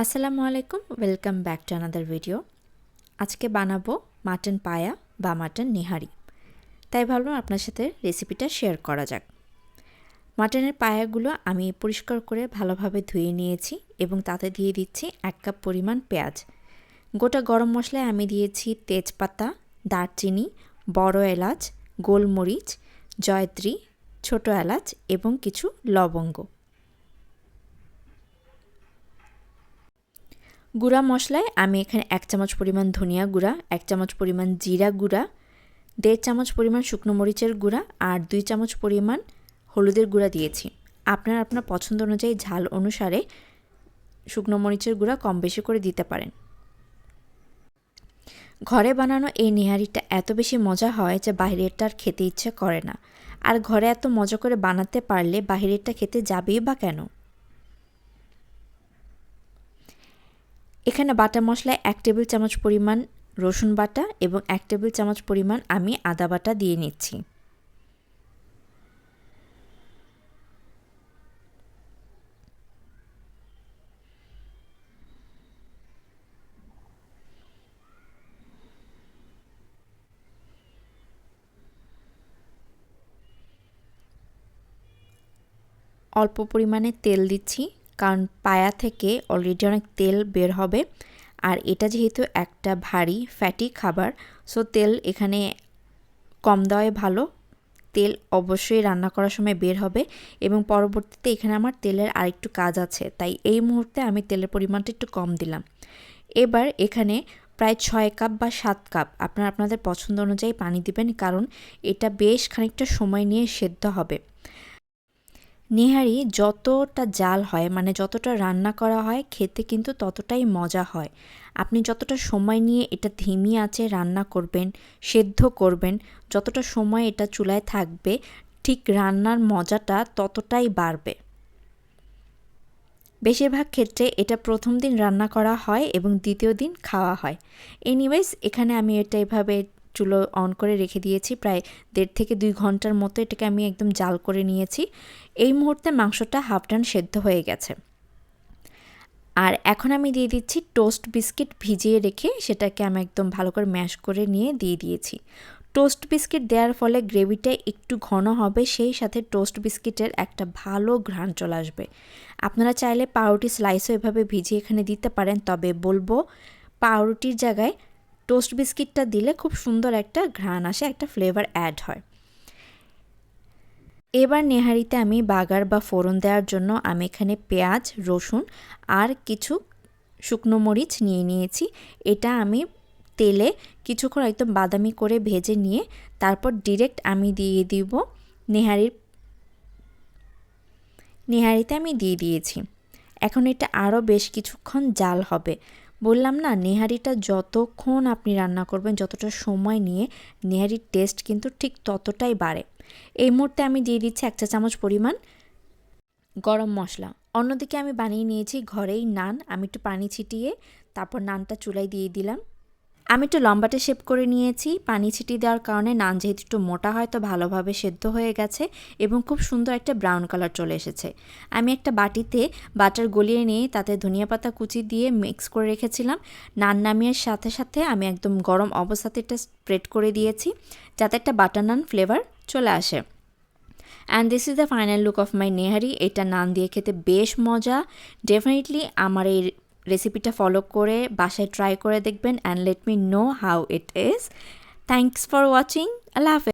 আসসালামু আলাইকুম, welcome back to another video. আজকে বানাবো মাটন পায়া বা মাটন নিহারি। তাই ভাবলাম আপনার সাথে রেসিপিটা শেয়ার করা যাক। মাটনের পায়াগুলো আমি পরিষ্কার করে ভালোভাবে ধুয়ে নিয়েছি এবং তাতে দিয়ে দিচ্ছি এক কাপ পরিমাণ পেঁয়াজ। গোটা গরম মশলায় আমি দিয়েছি তেজপাতা, দারচিনি, বড় এলাচ, গোলমরিচ, জয়ত্রী, ছোট এলাচ এবং কিছু লবঙ্গ। গুঁড়া মশলায় আমি এখানে এক চামচ পরিমাণ ধনিয়া গুঁড়া, এক চামচ পরিমাণ জিরা গুঁড়া, দেড় চামচ পরিমাণ শুকনো মরিচের গুঁড়া আর দুই চামচ পরিমাণ হলুদের গুঁড়া দিয়েছি। আপনার আপনার পছন্দ অনুযায়ী ঝাল অনুসারে শুকনো মরিচের গুঁড়া কম বেশি করে দিতে পারেন। ঘরে বানানো এই নেহারিটা এত বেশি মজা হয় যে বাইরেরটা আর খেতে ইচ্ছে করে না। আর ঘরে এত মজা করে বানাতে পারলে বাহিরেরটা খেতে যাবেই বা কেন? এখানে বাটা মশলায় এক টেবিল চামচ পরিমাণ রসুন বাটা এবং এক টেবিল চামচ পরিমাণ আমি আদা বাটা দিয়ে নিচ্ছি। অল্প পরিমাণে তেল দিচ্ছি। কারণ পায়া থেকে অলরেডি অনেক তেল বের হবে। আর এটা যেহেতু একটা ভারী ফ্যাটি খাবার সো তেল এখানে কম দেওয়াই ভালো। তেল অবশ্যই রান্না করার সময় বের হবে এবং পরবর্তীতে এখানে আমার তেলের আরেকটু কাজ আছে, তাই এই মুহূর্তে আমি তেলের পরিমাণটা একটু কম দিলাম। এবার এখানে প্রায় ছয় কাপ বা সাত কাপ, আপনারা আপনাদের পছন্দ অনুযায়ী পানি দিবেন, কারণ এটা বেশ খানিকটা সময় নিয়ে সেদ্ধ হবে। নেহারি যতটা জাল হয় মানে যতটা রান্না করা হয়, খেতে কিন্তু ততটাই মজা হয়। আপনি যতটা সময় নিয়ে এটা ধিমি আছে রান্না করবেন, সেদ্ধ করবেন, যতটা সময় এটা চুলায় থাকবে, ঠিক রান্নার মজাটা ততটাই বাড়বে। বেশিরভাগ ক্ষেত্রে এটা প্রথম দিন রান্না করা হয় এবং দ্বিতীয় দিন খাওয়া হয়। এনিওয়েজ এখানে আমি এটা এভাবে চুলো অন করে রেখে দিয়েছি, প্রায় দেড় থেকে দুই ঘণ্টার মতো এটাকে আমি একদম জাল করে নিয়েছি। এই মুহূর্তে মাংসটা হাফ ডান সেদ্ধ হয়ে গেছে। আর এখন আমি দিয়ে দিচ্ছি টোস্ট বিস্কিট ভিজিয়ে রেখে সেটাকে আমি একদম ভালো করে ম্যাশ করে নিয়ে দিয়ে দিয়েছি। টোস্ট বিস্কিট দেওয়ার ফলে গ্রেভিটা একটু ঘন হবে, সেই সাথে টোস্ট বিস্কিটের একটা ভালো ঘ্রাণ চলে আসবে। আপনারা চাইলে পাউরুটি স্লাইসও এভাবে ভিজিয়ে এখানে দিতে পারেন, তবে বলব পাউরুটির জায়গায় টোস্ট বিস্কিটটা দিলে খুব সুন্দর একটা ঘ্রাণ আসে, একটা ফ্লেভার অ্যাড হয়। এবার নেহারিতে আমি বাগার বা ফোড়ন দেওয়ার জন্য আমি এখানে পেঁয়াজ, রসুন আর কিছু শুকনো মরিচ নিয়ে নিয়েছি। এটা আমি তেলে কিছুক্ষণ একদম বাদামি করে ভেজে নিয়ে তারপর ডিরেক্ট আমি দিয়ে দিব নেহারির, নেহারিতে আমি দিয়ে দিয়েছি। এখন এটা আরও বেশ কিছুক্ষণ জাল হবে। বললাম না, নেহারিটা যতক্ষণ আপনি রান্না করবেন, যতটা সময় নিয়ে, নেহারির টেস্ট কিন্তু ঠিক ততটাই বাড়ে। এই মুহূর্তে আমি দিয়ে দিচ্ছি এক চা চামচ পরিমাণ গরম মশলা। অন্যদিকে আমি বানিয়ে নিয়েছি ঘরেই নান। আমি একটু পানি ছিটিয়ে তারপর নানটা চুলায় দিয়ে দিলাম। আমি একটু লম্বাটে শেপ করে নিয়েছি। পানি ছিটিয়ে দেওয়ার কারণে নান যেহেতু একটু মোটা হয়, তো ভালোভাবে সেদ্ধ হয়ে গেছে এবং খুব সুন্দর একটা ব্রাউন কালার চলে এসেছে। আমি একটা বাটিতে বাটার গলিয়ে নিয়ে তাতে ধনিয়া পাতা কুচি দিয়ে মিক্স করে রেখেছিলাম। নান নামিয়ে সাথে সাথে আমি একদম গরম অবস্থাতে এটা স্প্রেড করে দিয়েছি, যাতে একটা বাটার নান ফ্লেভার চলে আসে। And this is the final look of my nihari এটা নান দিয়ে খেতে বেশ মজা। ডেফিনেটলি আমার এই রেসিপিটা ফলো করে বাসায় ট্রাই করে দেখবেন and let me know how it is thanks for watching আল্লাহ হাফেজ।